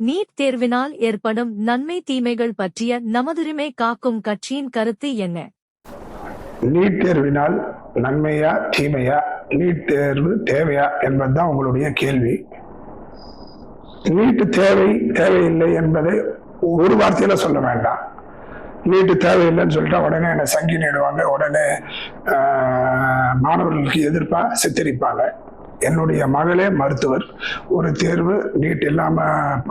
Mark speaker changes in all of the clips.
Speaker 1: NEET தேர்வினால் ஏற்படும் நன்மை தீமைகள் பற்றிய நமதுரிமை காக்கும் கட்சியின் கருத்து என்ன?
Speaker 2: நீட் தேர்வினால் நன்மையா தீமையா நீட் தேர்வு தேவையா என்பதுதான் உங்களுடைய கேள்வி. நீட்டு தேவை தேவையில்லை என்பதை ஒரு வார்த்தையில சொல்ல வேண்டாம். நீட்டு தேவையில்லைன்னு சொல்லிட்டா உடனே என்னை சங்கி நேடுவாங்க உடனே ஆஹ், மாணவர்களுக்கு எதிர்ப்பா சித்தரிப்பாங்க. என்னுடைய மகளே மருத்துவர். ஒரு தேர்வு நீட் இல்லாம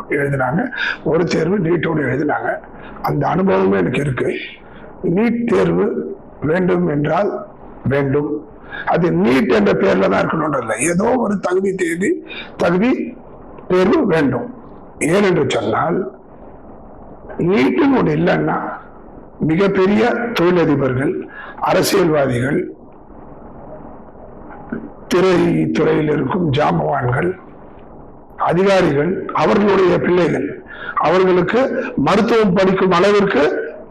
Speaker 2: எழுதினாங்க. ஒரு தேர்வு நீட்டோடு எழுதினாங்க. அந்த அனுபவமே எனக்கு இருக்கு. நீட் தேர்வு வேண்டும் என்றால் வேண்டும். அது நீட் என்ற பேர்ல தான் இருக்கணும்ன்றதில்ல ஏதோ ஒரு தகுதி தேதி தகுதி தேர்வு வேண்டும். ஏனென்று சொன்னால் நீட்டுன்னு ஒன்று இல்லைன்னா மிகப்பெரிய தொழிலதிபர்கள் அரசியல்வாதிகள் திரைத்துறையில் இருக்கும் ஜாம்பவான்கள் அதிகாரிகள் அவர்களுடைய பிள்ளைகள். அவர்களுக்கு மருத்துவம் படிக்கும் அளவிற்கு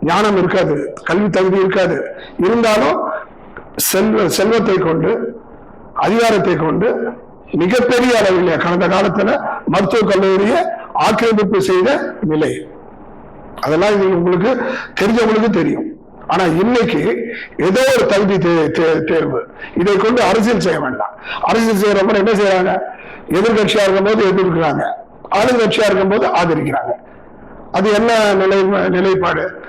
Speaker 2: ஞானம் இருக்காது கல்வி தகுதி இருக்காது. இருந்தாலும் செல்வ செல்வத்தை கொண்டு அதிகாரத்தை கொண்டு மிகப்பெரிய அளவில் கடந்த காலத்துல மருத்துவ கல்லூரியை ஆக்கிரமிப்பு செய்த நிலை. அதெல்லாம் இது உங்களுக்கு தெரிஞ்சவங்களுக்கு தெரியும். ஆனா இன்னைக்கு ஏதோ ஒரு தகுதி தே- தே- தேர்வு. இதை கொண்டு அரசியல் செய்ய வேண்டாம். அரசியல் செய்யறப்ப என்ன செய்யறாங்க எதிர்கட்சியா இருக்கும்போது எதிர்க்கிறாங்க. ஆளுங்கட்சியா இருக்கும்போது ஆதரிக்கிறாங்க. அது என்ன நிலை நிலைப்பாடு?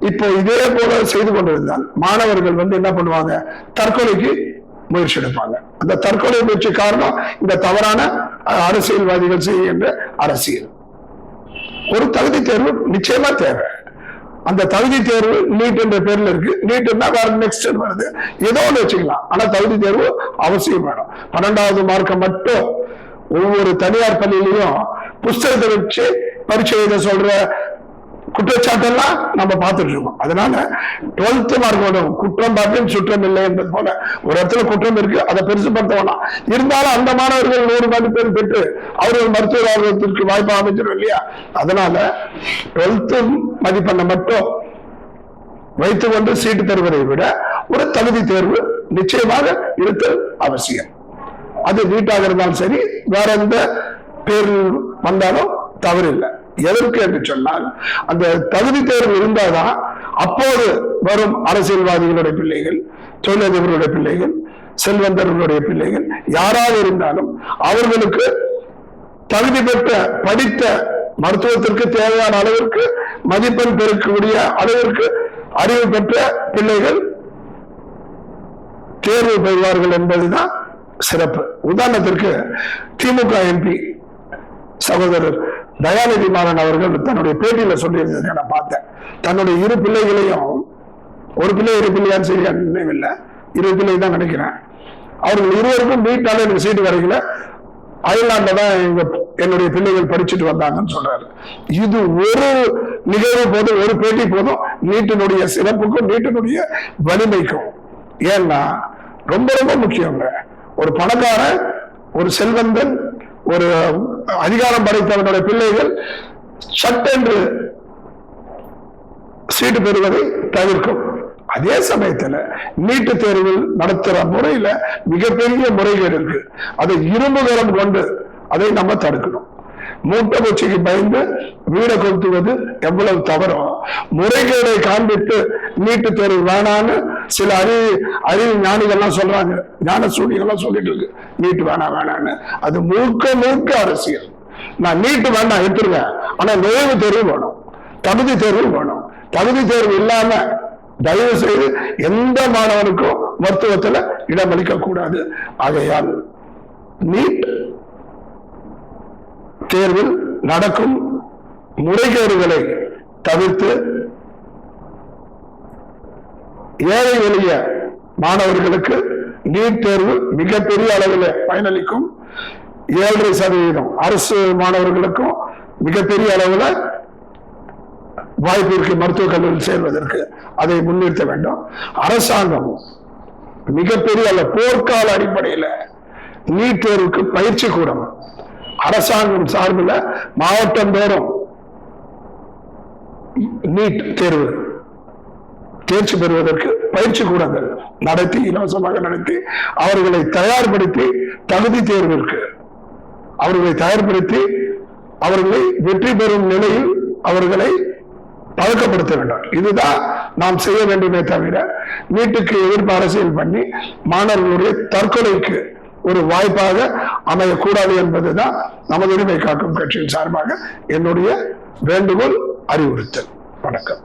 Speaker 2: இப்போ இதே போல செய்து கொண்டிருந்தால் மாணவர்கள் வந்து என்ன பண்ணுவாங்க? தற்கொலைக்கு முயற்சி எடுப்பாங்க. அந்த தற்கொலை முயற்சி காரணம் இந்த தவறான அஹ், அரசியல்வாதிகள் செய்கின்ற அரசியல். ஒரு தகுதி தேர்வு நிச்சயமா தேவை. அந்த தகுதி தேர்வு நீட் என்ற பேர்ல இருக்கு. நீட்னா வேற நெக்ஸ்ட் வருது. ஏதோ ஒன்று வச்சுக்கலாம். ஆனா தகுதி தேர்வு அவசியம் வேணும். பன்னெண்டாவது மார்க்கை மட்டும் ஒவ்வொரு தனியார் பள்ளியிலையும் புஸ்தகத்தை வச்சு பரீட்சை எழுத சொல்ற குற்றச்சாட்டெல்லாம் நம்ம பார்த்துட்டு இருக்கோம். அதனால டுவெல்த் மார்க் வேணும் குற்றம் பார்க்கும் சுற்றம் இல்லை என்பது போல ஒரு இடத்துல குற்றம் இருக்கு அதை பெருசுப்படுத்த வேணாம் இருந்தாலும் அந்த மாணவர்கள் நூறு மதிப்பெண் பெற்று அவர்கள் மருத்துவ ஆர்வத்திற்கு வாய்ப்பு அமைச்சிடும் இல்லையா? அதனால டுவெல்த் மதிப்பெண்ணை மட்டும் வைத்துக் கொண்டு சீட்டு தருவதை விட ஒரு தகுதி தேர்வு நிச்சயமாக இருத்தல் அவசியம். அது வீட்டாக இருந்தாலும் சரி வேற எந்த பேரில் வந்தாலும் தவறில்லை. எதற்கு என்று சொன்னால் அந்த தகுதி தேர்வு இருந்தாதான் அப்போது வரும் அரசியல்வாதிகளுடைய பிள்ளைகள் தொழிலதிபர்களுடைய பிள்ளைகள் செல்வந்தர்களுடைய பிள்ளைகள் யாராவது இருந்தாலும் அவர்களுக்கு தகுதி பெற்ற படித்த மருத்துவத்திற்கு தேவையான அளவிற்கு மதிப்பெண் பெருக்கக்கூடிய அளவிற்கு அறிவு பெற்ற பிள்ளைகள் தேர்வு பெறுவார்கள் என்பதுதான் சிறப்பு. உதாரணத்திற்கு திமுக எம்பி சகோதரர் தயாநிதி மாறன் அவர்கள் தன்னுடைய பேட்டியில சொல்லியிருந்ததை நான் பார்த்தேன். தன்னுடைய இரு பிள்ளைகளையும் ஒரு பிள்ளை இரு பிள்ளையான்னு சரியா நினைவில்லை. இரு பிள்ளை தான் நினைக்கிறேன். அவர்கள் இருவருக்கும் வீட்டால எனக்கு சீட்டு கிடைக்கல. அயர்லாண்ட தான் எங்க என்னுடைய பிள்ளைகள் படிச்சுட்டு வந்தாங்கன்னு சொல்றாரு. இது ஒரு நிகழ்வு போதும் ஒரு பேட்டி போதும். நீட்டினுடைய சிறப்புக்கும் நீட்டினுடைய வலிமைக்கும். ஏன்னா ரொம்ப ரொம்ப முக்கியங்க. ஒரு பணக்காரன் ஒரு செல்வந்தன் ஒரு அதிகாரம் படைத்தவனுடைய பிள்ளைகள் சட்டென்று சீட்டு பெறுவதை தவிர்க்கும். அதே சமயத்துல நீட்டு தேர்வில் நடத்துற முறையில மிகப்பெரிய முறைகள் இருக்கு. அதை இரும்பு கரம் கொண்டு அதை நம்ம தடுக்கணும். மூட்டை பூச்சிக்கு பயந்து வீடை கொளுத்துவது எவ்வளவு தவறோ முறைகேடை காண்பித்து நீட்டு தேர்வு வேணான்னு சில அறிவு அறிவு ஞானிகள்லாம் சொல்றாங்க. ஞான சூனிகள்லாம் சொல்லிட்டு இருக்கு. நீட்டு வேணாம் வேணான்னு அது முழுக்க முழுக்க அரசியல். நான் நீட்டு வேண்டாம் எடுத்துருங்க. ஆனா நுழைவு தேர்வு வேணும். தகுதி தேர்வு வேணும். தகுதி தேர்வு இல்லாம தயவு செய்து எந்த மாணவனுக்கும் மருத்துவத்துல இடமளிக்க கூடாது. ஆகையால் நீட் தேர்வில் நடக்கும் முறைகேடுகளை தவிர்த்து ஏழை எளிய மாணவர்களுக்கு நீட் தேர்வு மிகப்பெரிய அளவில் பயனளிக்கும். ஏழரை சதவீதம் அரசு மாணவர்களுக்கும் மிகப்பெரிய அளவில் வாய்ப்பு இருக்கு மருத்துவக் கல்லூரியில் சேர்வதற்கு அதை முன்னிறுத்த வேண்டும். அரசாங்கம் மிகப்பெரிய அல்ல போர்க்கால அடிப்படையில் நீட் தேர்வுக்கு பயிற்சி கூடம் அரசாங்கம் சார்பில் மாவட்டம் தோறும் நீட் தேர்வு தேர்ச்சி பெறுவதற்கு பயிற்சி கூடங்கள் நடத்தி இலவசமாக நடத்தி அவர்களை தயார்படுத்தி தகுதி தேர்விற்கு அவர்களை தயார்படுத்தி அவர்களை வெற்றி பெறும் நிலையில் அவர்களை பழக்கப்படுத்த வேண்டும். இதுதான் நாம் செய்ய வேண்டுமே தவிர வீட்டுக்கு எதிர்ப்பு அரசியல் பண்ணி மாணவர்களுடைய தற்கொலைக்கு ஒரு வாய்ப்பாக அமையக்கூடாது என்பதுதான் நமது உரிமை காக்கும் கட்சியின் சார்பாக என்னுடைய வேண்டுகோள் அறிவுறுத்தல். வணக்கம்.